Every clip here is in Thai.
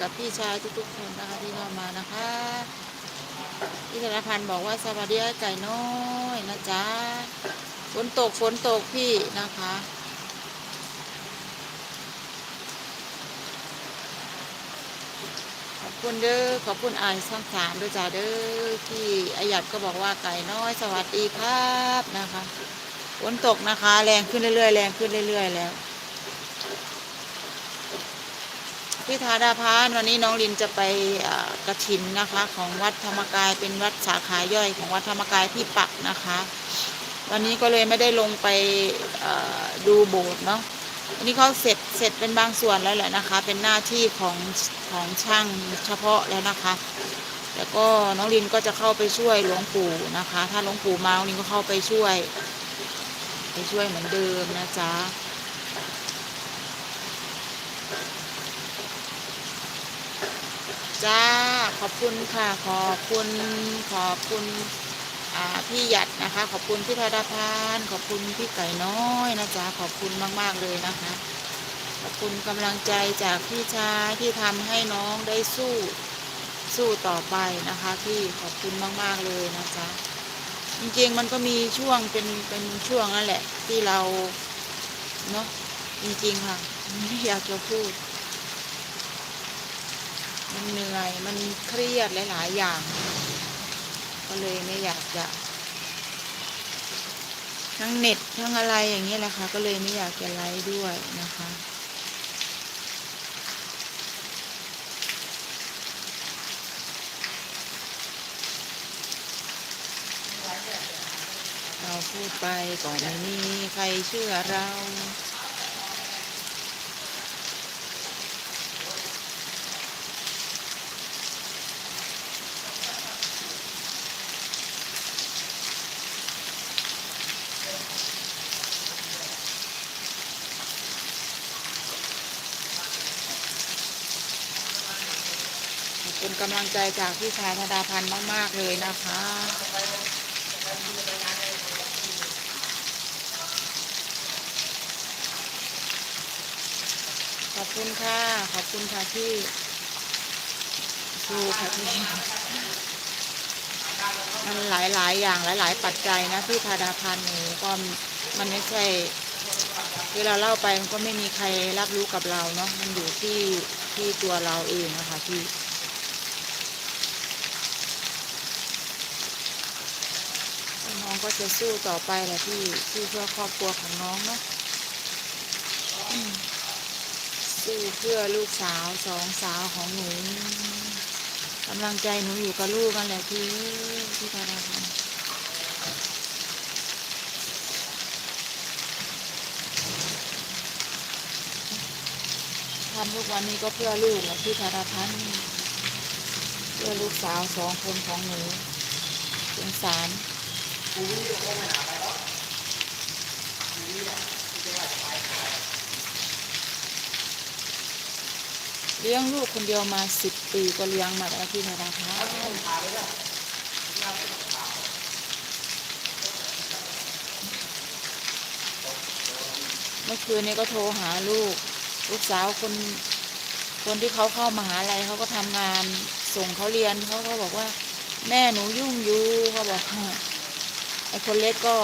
กับพี่ชายทุกๆคนนะคะที่เข้ามานะคะพี่ธนพันธ์บอกว่าสวัสดีไก่น้อยนะจ๊ะฝนตกฝนตกพี่นะคะขอบคุณเด้อขอบคุณอ่านช่องสามด้วยจ้าเด้อที่อายัดก็บอกว่าไก่น้อยสวัสดีครับนะคะฝนตกนะคะ แรงขึ้นเรื่อยๆแรงขึ้นเรื่อยๆแล้ว พี่ธาดาพานวันนี้น้องลินจะไปกระถินนะคะ ของวัดธรรมกายเป็นวัดสาขาย่อยของวัดธรรมกายที่ปักนะคะ วันนี้ก็เลยไม่ได้ลงไปดูโบสถ์เนาะวันนี้เขาเสร็จเสร็จเป็นบางส่วนแล้วแหละนะคะ เป็นหน้าที่ของของช่างเฉพาะแล้วนะคะแต่ก็น้องลินก็จะเข้าไปช่วยหลวงปู่นะคะ ถ้าหลวงปู่มาน้องลินก็เข้าไปช่วย ไปช่วยเหมือนเดิมนะจ๊ะ จ้าขอบคุณค่ะขอบคุณขอบคุณพี่หยัดนะคะ ขอบคุณพี่ธาดาพานขอบคุณพี่ไก่น้อยนะจ๊ะขอบคุณมากๆเลยนะคะ ขอบคุณกำลังใจจากพี่ชายที่ทำให้น้องได้สู้สู้ต่อไปนะคะพี่ขอบคุณมากๆเลยนะจ๊ะจริงๆมันก็มีช่วงเป็นเป็นช่วงนั่นแหละ ที่เราเนาะจริงๆค่ะไม่อยากจะพูด มันเหนื่อยมันเครียดหลาย ๆ อย่าง ก็เลยไม่อยากจะทั้งเน็ตทั้งอะไรอย่างนี้แหละค่ะ ก็เลยไม่อยากจะไลฟ์ด้วยนะคะเราพูดไปก็ไม่มีใครเชื่อเรา ขอบคุณกำลังใจจากพี่ชายธดาพันธ์มาก ๆ เลยนะคะ ขอบคุณค่ะ ขอบคุณค่ะพี่สู้ค่ะพี่มันหลายหลายๆอย่างหลายหลาย ๆ ปัจจัยนะพี่ธาดาพันธ์หนูก็มันไม่ใช่เวลาเล่าไปมันก็ไม่มีใครรับรู้กับเราเนาะมันอยู่ที่ที่ตัวเราเองนะคะพี่น้อง ก็จะสู้ต่อไปแหละพี่สู้เพื่อครอบครัวของน้องเนาะสู้เพื่อลูกสาวสองสาวของหนูกำลังใจหนูอยู่กับลูกกันแหละพี่พี่ธาดาพันธ์ทำทุกวันนี้ก็เพื่อลูกแหละพี่ธารพันธ์เพื่อลูกสาวสองคนของหนูสงสาร เลี้ยงลูกคนเดียวมาสิบปีก็เลี้ยงมาแล้วพี่ธารพันธ์เมื่อคืนนี้ก็โทรหาลูก ลูกสาวคน คนที่เขาเข้ามาหาลัยเขาก็ทำงานส่งเขาเรียนเขาก็บอกว่า แม่หนูยุ่งอยู่เขาบอก ไอ้คนเล็กก็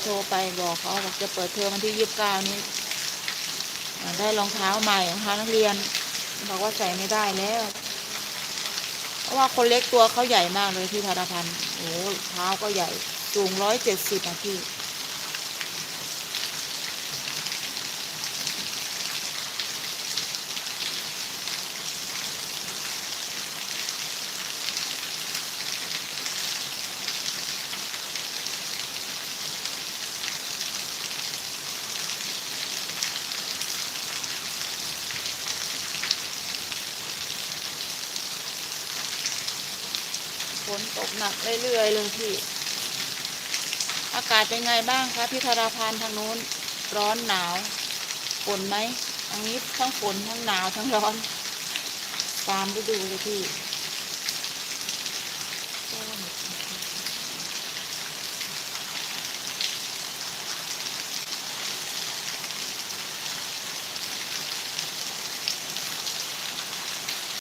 โทรไปบอกเขาบอกจะเปิดเทอมวันที่ยี่สิบเก้านี้ได้รองเท้าใหม่รองเท้านักเรียน บอกว่าใส่ไม่ได้แล้ว เพราะว่าคนเล็กตัวเขาใหญ่มากเลยที่ธารพันธ์โอ้เท้าก็ใหญ่ สูงร้อยเจ็ดสิบนะพี่ ฝนตกหนักเรื่อยๆเลยพี่ อากาศเป็นไงบ้างคะพี่ธาราพันธ์ทางนู้น ร้อนหนาวฝนไหมทางนี้ทั้งฝนทั้งหนาวทั้งร้อนตามฤดูเลยพี่